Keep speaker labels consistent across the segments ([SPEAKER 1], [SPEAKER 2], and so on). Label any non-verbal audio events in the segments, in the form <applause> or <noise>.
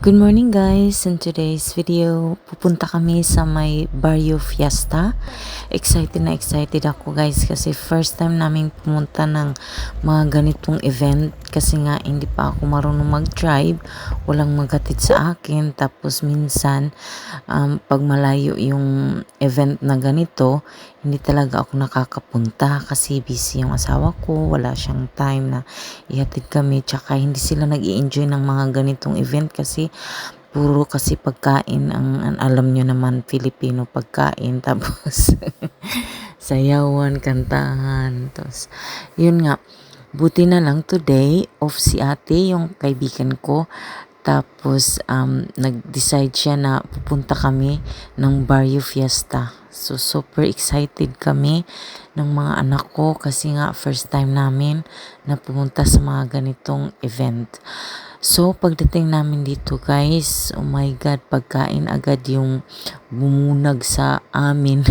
[SPEAKER 1] Good morning guys! In today's video, pupunta kami sa may Barrio Fiesta. Excited na excited ako guys kasi first time namin pumunta ng mga ganitong event kasi nga hindi pa ako marunong mag-drive. Walang magatid sa akin. Tapos minsan, um, pag malayo yung event na ganito, hindi talaga ako nakakapunta kasi busy yung asawa ko. Wala siyang time na ihatid kami. Tsaka hindi sila nag enjoy ng mga ganitong event kasi puro kasi pagkain ang, ang alam nyo naman Filipino pagkain <laughs> tapos sayawan, kantahan tapos yun nga. Buti na lang today off si ate yung kaibigan ko tapos um, nag-decide siya na pupunta kami ng Barrio Fiesta so super excited kami ng mga anak ko kasi nga first time namin na pumunta sa mga ganitong event So, pagdating namin dito guys, oh my God, pagkain agad yung bumunag sa amin.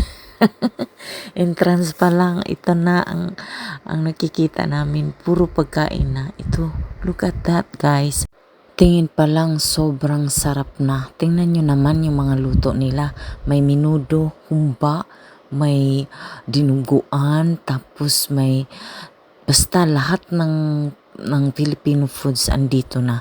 [SPEAKER 1] <laughs> Entrance pa lang, ito na ang, ang nakikita namin. Puro pagkain na. Ito, look at that guys. Tingin pa lang sobrang sarap na. Tingnan nyo naman yung mga luto nila. May minudo, humba, may dinuguan, tapos may basta lahat ng ng Filipino foods andito na.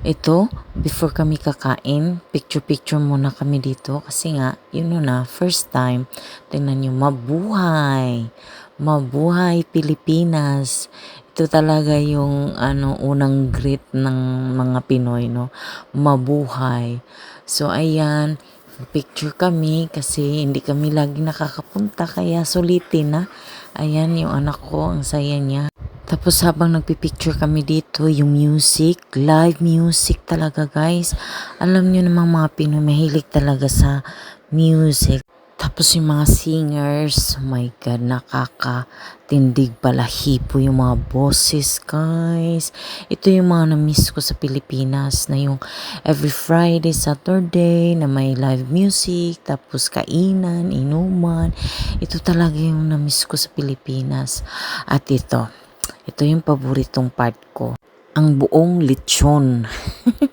[SPEAKER 1] Ito, before kami kakain, picture-picture muna kami dito kasi nga, yun na, first time, tingnan nyo, mabuhay. Mabuhay Pilipinas. Ito talaga yung ano, unang greet ng mga Pinoy, no? Mabuhay. So, ayan, picture kami kasi hindi kami lagi nakakapunta kaya sulitin na. Ayan yung anak ko, ang saya niya. Tapos habang nagpipicture kami dito, yung music, live music talaga guys. Alam nyo namang mga Pinoy, mahilig talaga sa music. Tapos yung mga singers, oh my God, nakakatindig balahipo yung mga bosses, guys. Ito yung mga na-miss ko sa Pilipinas na yung every Friday, Saturday na may live music, tapos kainan, inuman. Ito talaga yung na-miss ko sa Pilipinas. At ito, ito yung paboritong part ko. Ang buong lechon. <laughs>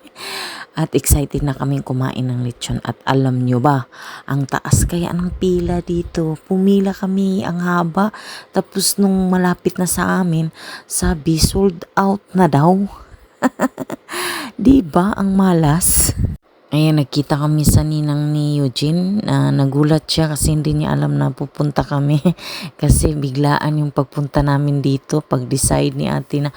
[SPEAKER 1] At excited na kaming kumain ng lechon. At alam nyo ba, ang taas kaya ng pila dito. Pumila kami, ang haba. Tapos nung malapit na sa amin, sabi sold out na daw. <laughs> di ba ang malas? Ayan, nagkita kami sa ninang ni Eugene. Uh, nagulat siya kasi hindi niya alam na pupunta kami. <laughs> kasi biglaan yung pagpunta namin dito. Pag-decide ni ate na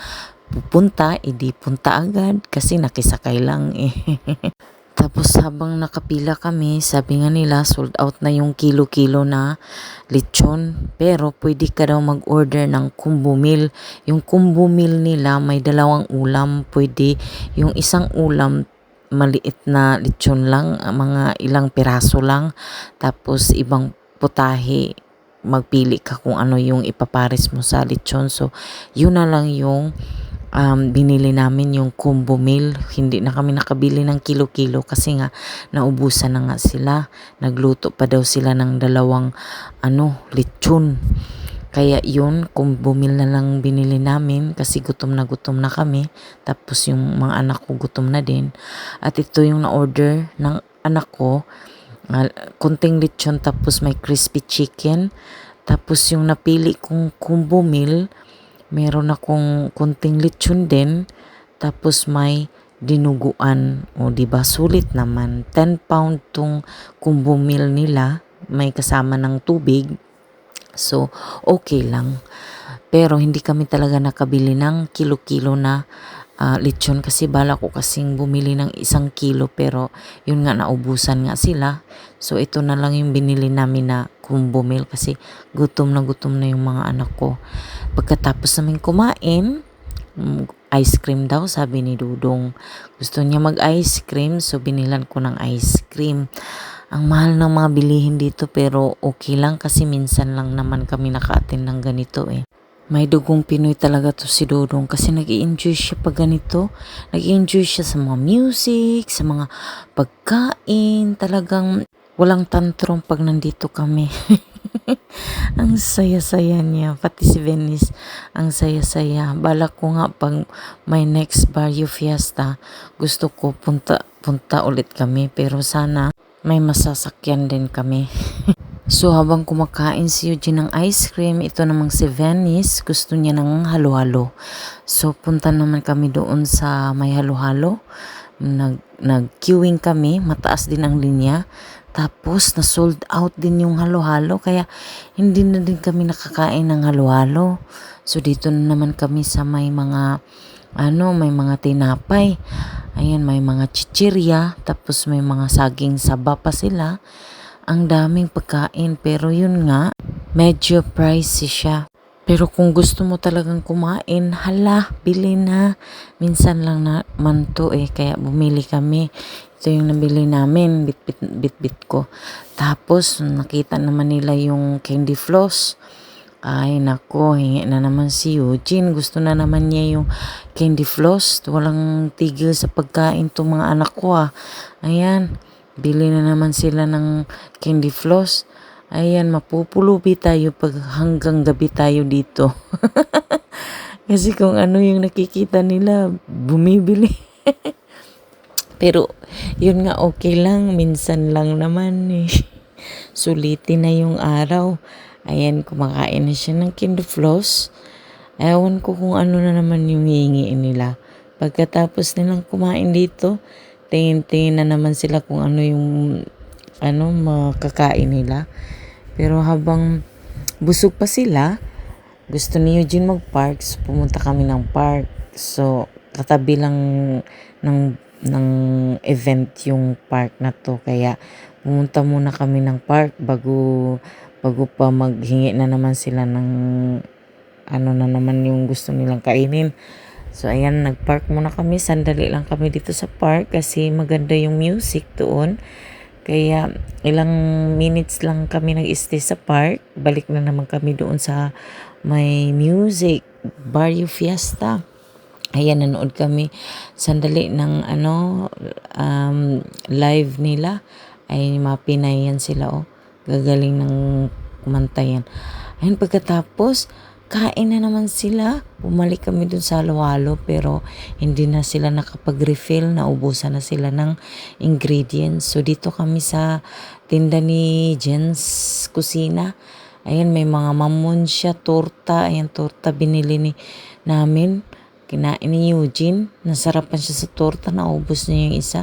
[SPEAKER 1] pupunta, edi punta agad kasi nakisakay lang eh. <laughs> Tapos habang nakapila kami, sabi nga nila sold out na yung kilo-kilo na lechon. Pero pwede ka daw mag-order ng combo meal. Yung combo meal nila may dalawang ulam. Pwede yung isang ulam maliit na lechon lang, mga ilang piraso lang. Tapos ibang putahe, magpili ka kung ano yung ipapares mo sa lechon. So, yun na lang yung um, binili namin yung combo meal. Hindi na kami nakabili ng kilo-kilo kasi nga naubusan na nga sila. Nagluto pa daw sila ng dalawang ano, lechon. Kaya yun, kung bumil na lang binili namin kasi gutom na gutom na kami. Tapos yung mga anak ko gutom na din. At ito yung na-order ng anak ko. Uh, kunting lechon tapos may crispy chicken. Tapos yung napili kong combo meal, meron akong kunting lechon din. Tapos may dinuguan. O ba sulit naman. 10 pound tong combo meal nila. May kasama ng tubig So, okay lang. Pero hindi kami talaga nakabili ng kilo-kilo na uh, lechon kasi bala ko kasing bumili ng isang kilo pero yun nga naubusan nga sila. So ito na lang yung binili namin na combo meal kasi gutom na gutom na yung mga anak ko. Pagkatapos namin kumain, mm, ice cream daw sabi ni Dudong. Gusto niya mag ice cream so binilan ko ng ice cream. Ang mahal ng mga bilihin dito pero okay lang kasi minsan lang naman kami nakaatin ng ganito eh. May dugong Pinoy talaga to si Dodong kasi nag enjoy siya pag ganito. nag enjoy siya sa mga music, sa mga pagkain. Talagang walang tantrum pag nandito kami. <laughs> ang saya-saya niya. Pati si Venice, ang saya-saya. Balak ko nga pag may next Barrio Fiesta, gusto ko punta, punta ulit kami. Pero sana may masasakyan din kami. <laughs> So habang kumakain si Eugene ng ice cream, ito namang si Venice, gusto niya ng halo-halo. So punta naman kami doon sa may halo-halo. Nag, nag-queuing kami, mataas din ang linya. Tapos na sold out din yung halo-halo kaya hindi na din kami nakakain ng halo-halo. So dito na naman kami sa may mga ano, may mga tinapay. Ayan, may mga chichirya, tapos may mga saging saba pa sila ang daming pagkain pero yun nga, medyo pricey siya. Pero kung gusto mo talagang kumain, hala, bili na. Minsan lang naman to eh, kaya bumili kami. Ito yung nabili namin, bit-bit, bit-bit ko. Tapos, nakita naman nila yung candy floss. Ay, nako, hingi na naman si Eugene. Gusto na naman niya yung candy floss. Walang tigil sa pagkain to mga anak ko ah. Ayan. Bili na naman sila ng candy floss. Ayan, mapupulubi tayo pag hanggang gabi tayo dito. <laughs> Kasi kung ano yung nakikita nila, bumibili. <laughs> Pero, yun nga okay lang. Minsan lang naman eh. <laughs> Sulitin na yung araw. Ayan, kumakain na siya ng candy floss. Ewan ko kung ano na naman yung hihingiin nila. Pagkatapos nilang kumain dito, tingin-tingin na naman sila kung ano yung ano makakain nila. Pero habang busog pa sila, gusto ni Eugene mag-park, so pumunta kami ng park. So, katabi lang ng ng event yung park na to kaya pumunta muna kami ng park bago bago pa maghingi na naman sila ng ano na naman yung gusto nilang kainin. So, ayan, nag-park muna kami. Sandali lang kami dito sa park kasi maganda yung music doon. Kaya, ilang minutes lang kami nag-stay sa park. Balik na naman kami doon sa may music, Barrio Fiesta. Ayan, nanood kami sandali ng ano, um, live nila. Ay, mapinayan sila, oh. Gagaling ng kumantayan. Ayun, pagkatapos, kain na naman sila. Bumalik kami dun sa halo pero hindi na sila nakapag-refill. Naubusan na sila ng ingredients. So dito kami sa tinda ni Jen's Kusina. Ayan, may mga mamon siya, torta. Ayan, torta binili ni namin. Kinain ni Eugene. Nasarapan siya sa torta. Naubos niya yung isa.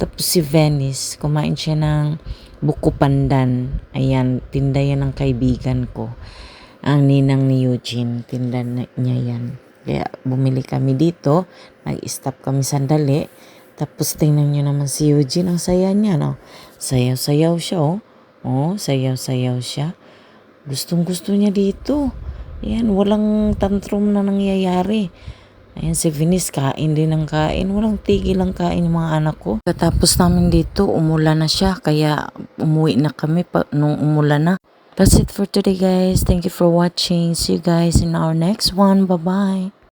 [SPEAKER 1] Tapos si Venice, kumain siya ng buko pandan. Ayan, tinda yan ng kaibigan ko ang ninang ni Eugene. Tinda na niya yan. Kaya bumili kami dito. Nag-stop kami sandali. Tapos tingnan nyo naman si Eugene. Ang saya niya, no? Sayaw-sayaw siya, oh. Oh, sayaw-sayaw siya. Gustong gusto niya dito. Ayan, walang tantrum na nangyayari. Ayan, si Venice, kain din ng kain. Walang tigil ang kain yung mga anak ko. Katapos namin dito, umulan na siya. Kaya umuwi na kami pa, nung umulan na. That's it for today guys. Thank you for watching. See you guys in our next one. Bye-bye.